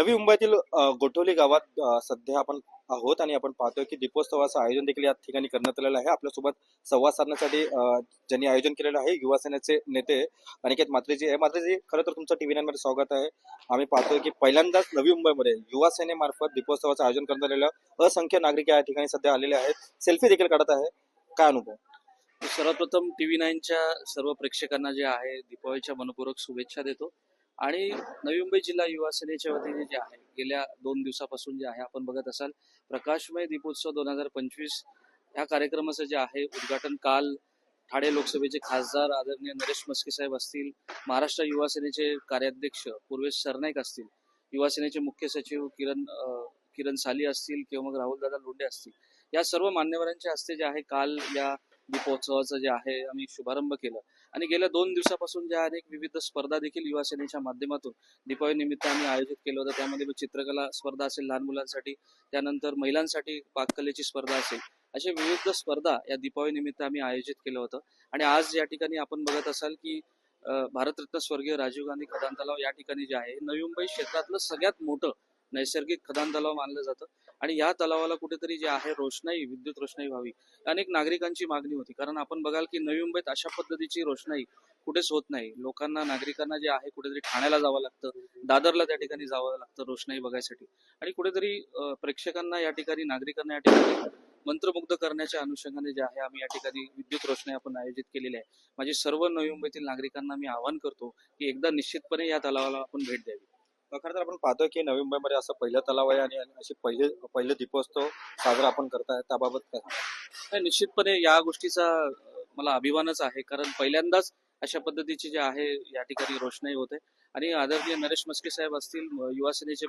नवी मुंबईतील गोठवली गावात सध्या आपण आहोत आणि आपण पाहतोय की दीपोत्सवाचं आयोजन देखील या ठिकाणी करण्यात आलेलं आहे. आपल्यासोबत संवाद साधण्यासाठी ज्यांनी आयोजन केलेलं आहे युवा सेनेचे नेते अनिकेत मात्रेजी आहे. मात्रेजी खरं तर तुमचं टीव्ही मध्ये स्वागत आहे. आम्ही पाहतोय की पहिल्यांदाच नवी मुंबईमध्ये युवा सेनेमार्फत दीपोत्सवाचं आयोजन करण्यात आलेलं असंख्य नागरिक या ठिकाणी सध्या आलेले आहेत. सेल्फी देखील काढत आहे. काय अनुभव? सर्वप्रथम टीव्ही नाईनच्या सर्व प्रेक्षकांना जे आहे दीपावलीच्या मनपूर्वक शुभेच्छा देतो. आणि नवी मुंबई जिल्हा युवा सेनेच्या वतीने जे आहे गेल्या दोन दिवसापासून जे आहे आपण बघत असाल प्रकाशमय दीपोत्सव दोन हजार पंचवीस ह्या कार्यक्रमाचं जे आहे उद्घाटन काल ठाणे लोकसभेचे खासदार आदरणीय नरेश मस्के साहेब असतील महाराष्ट्र युवा सेनेचे कार्याध्यक्ष पूर्वेश सरनाईक असतील युवा सेनेचे मुख्य सचिव किरण किरण साली असतील किंवा मग राहुल दादा लोंढे असतील या सर्व मान्यवरांच्या हस्ते जे आहे काल या दीपोत्सवाचं जे आहे आम्ही शुभारंभ केलं. आणि गेल्या दोन दिवसापासून ज्या अनेक विविध स्पर्धा देखील युवा सेनेच्या माध्यमातून दीपावली निमित्त आम्ही आयोजित केलं होतं त्यामध्ये चित्रकला स्पर्धा असेल लहान मुलांसाठी त्यानंतर महिलांसाठी पाककलेची स्पर्धा असेल अशा विविध स्पर्धा या दीपावली निमित्त आम्ही आयोजित केलं होतं. आणि आज या ठिकाणी आपण बघत असाल की भारतरत्न स्वर्गीय राजीव गांधी खदान तलाव या ठिकाणी जे आहे नवी मुंबई क्षेत्रातलं सगळ्यात मोठं नैसर्गिक खदान तलाव मानलं जातं. आणि या तलावाला कुठेतरी जे आहे रोषणाई विद्युत रोषणाई व्हावी. अनेक नागरिकांची मागणी होती. कारण आपण बघाल की नवी मुंबईत अशा पद्धतीची रोषणाई कुठेच होत नाही. लोकांना नागरिकांना जे आहे कुठेतरी ठाण्याला जावं लागतं. दादरला त्या ठिकाणी जावं लागतं रोषणाई बघायसाठी. आणि कुठेतरी प्रेक्षकांना या ठिकाणी नागरिकांना या ठिकाणी मंत्रमुग्ध करण्याच्या अनुषंगाने जे आहे आम्ही या ठिकाणी विद्युत रोषणाई आपण आयोजित केलेली आहे. माझी सर्व नवी मुंबईतील नागरिकांना मी आवाहन करतो की एकदा निश्चितपणे या तलावाला आपण भेट द्यावी. खरं तर आपण पाहतोय की नवी मुंबईमध्ये असं पहिलं तलाव आहे आणि असे पहिले पहिले दीपोत्सव साजरा आपण करताय त्याबाबत काय नाही, निश्चितपणे या गोष्टीचा मला अभिमानच आहे. कारण पहिल्यांदाच अशा पद्धतीची जे आहे या ठिकाणी रोषणाई होते. आणि आदरणीय नरेश मस्के साहेब असतील युवा सेनेचे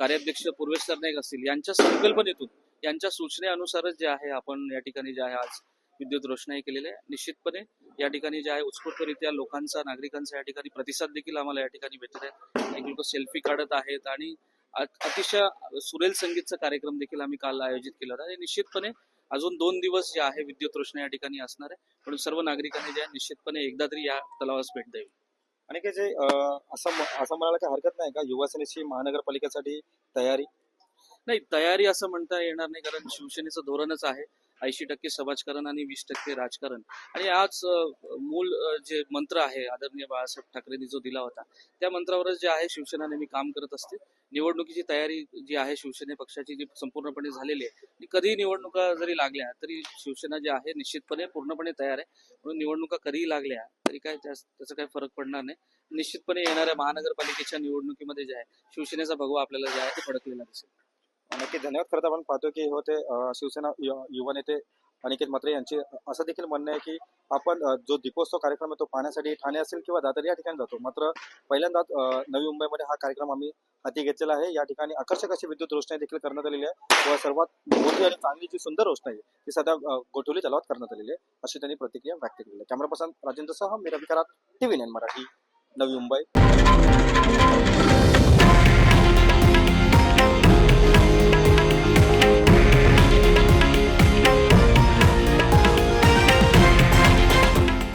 कार्याध्यक्ष पूर्वेश सरनाईक असतील यांच्या संकल्पनेतून यांच्या सूचनेनुसारच जे आहे आपण या ठिकाणी जे आहे आज विद्युत रोषणाई केलेली आहे. निश्चितपणे या ठिकाणी जे आहे उत्स्फूर्तरित्या लोकांचा नागरिकांचा या ठिकाणी प्रतिसाद देखील आम्हाला या ठिकाणी भेटत आहे. अनेक लोक सेल्फी काढत आहेत आणि अत- अतिशय सुरेल संगीतचा कार्यक्रम देखील आम्ही काल आयोजित केला होता. निश्चितपणे अजून दोन दिवस जे आहे विद्युत रोषणाई या ठिकाणी असणार आहे. म्हणून सर्व नागरिकांनी जे आहे निश्चितपणे एकदा तरी या तलावास भेट द्यावी. आणि काय जे असं असं म्हणायला काही हरकत नाही का? युवा सेनेची महानगरपालिकेसाठी तयारी? नाही तयारी असं म्हणता येणार नाही कारण शिवसेनेचं धोरणच आहे. ऐंशी टक्के समाजकारण आणि वीस टक्के राजकारण. आणि आज मूल जे मंत्र आहे आदरणीय बाळासाहेब ठाकरेंनी जो दिला होता त्या मंत्रावरच जे आहे शिवसेना नेहमी काम करत असते. निवडणुकीची तयारी जी आहे शिवसेने पक्षाची जी संपूर्णपणे झालेली आहे ती कधीही निवडणुका जरी लागल्या तरी शिवसेना जी आहे निश्चितपणे पूर्णपणे तयार आहे. म्हणून निवडणुका कधीही लागल्या तरी काय त्याचा काही फरक पडणार नाही. निश्चितपणे येणाऱ्या महानगरपालिकेच्या निवडणुकीमध्ये जे आहे शिवसेनेचा भगवा आपल्याला जे आहे ते फडकलेला दिसेल. नक्की धन्यवाद. खरं तर आपण पाहतो की हे होते शिवसेना यु- युवा नेते अनिकेत म्हात्रे यांचे. असं देखील म्हणणं आहे की आपण जो दीपोत्सव कार्यक्रम आहे तो पाहण्यासाठी ठाणे असेल किंवा दादर या ठिकाणी जातो. मात्र पहिल्यांदाच नवी मुंबईमध्ये हा कार्यक्रम आम्ही हाती घेतलेला आहे. या ठिकाणी आकर्षक अशी विद्युत रोषणाई देखील करण्यात आलेली आहे. व सर्वात मोठी आणि चांगली जी सुंदर रोषणाई आहे ती सध्या गोठवली तलावात करण्यात आलेली आहे अशी त्यांनी प्रतिक्रिया व्यक्त केली आहे. कॅमेरा पर्सन राजेंद्रसह मी रवी करात टीव्ही नाईन मराठी नवी मुंबई.